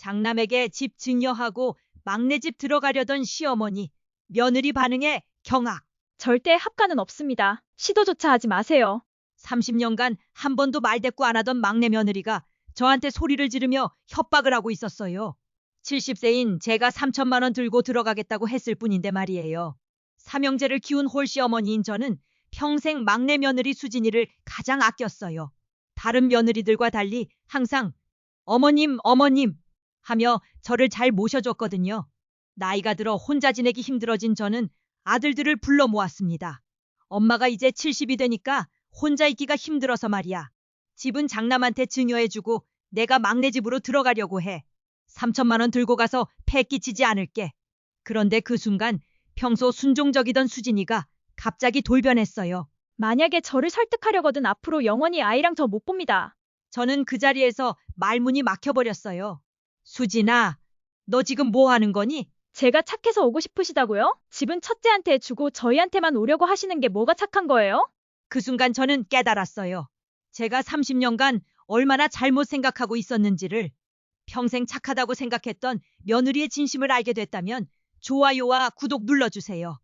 장남에게 집 증여하고 막내 집 들어가려던 시어머니. 며느리 반응에 경악. 절대 합가는 없습니다. 시도조차 하지 마세요. 30년간 한 번도 말대꾸 안 하던 막내 며느리가 저한테 소리를 지르며 협박을 하고 있었어요. 70세인 제가 3천만 원 들고 들어가겠다고 했을 뿐인데 말이에요. 삼형제를 키운 홀씨 어머니인 저는 평생 막내 며느리 수진이를 가장 아꼈어요. 다른 며느리들과 달리 항상 어머님, 어머님 하며 저를 잘 모셔줬거든요. 나이가 들어 혼자 지내기 힘들어진 저는 아들들을 불러 모았습니다. 엄마가 이제 70이 되니까 혼자 있기가 힘들어서 말이야. 집은 장남한테 증여해주고 내가 막내 집으로 들어가려고 해. 3천만 원 들고 가서 패 끼치지 않을게. 그런데 그 순간 평소 순종적이던 수진이가 갑자기 돌변했어요. 만약에 저를 설득하려거든 앞으로 영원히 아이랑 더못 봅니다. 저는 그 자리에서 말문이 막혀버렸어요. 수진아, 너 지금 뭐 하는 거니? 제가 착해서 오고 싶으시다고요? 집은 첫째한테 주고 저희한테만 오려고 하시는 게 뭐가 착한 거예요? 그 순간 저는 깨달았어요. 제가 30년간 얼마나 잘못 생각하고 있었는지를 평생 착하다고 생각했던 며느리의 진심을 알게 됐다면 좋아요와 구독 눌러주세요.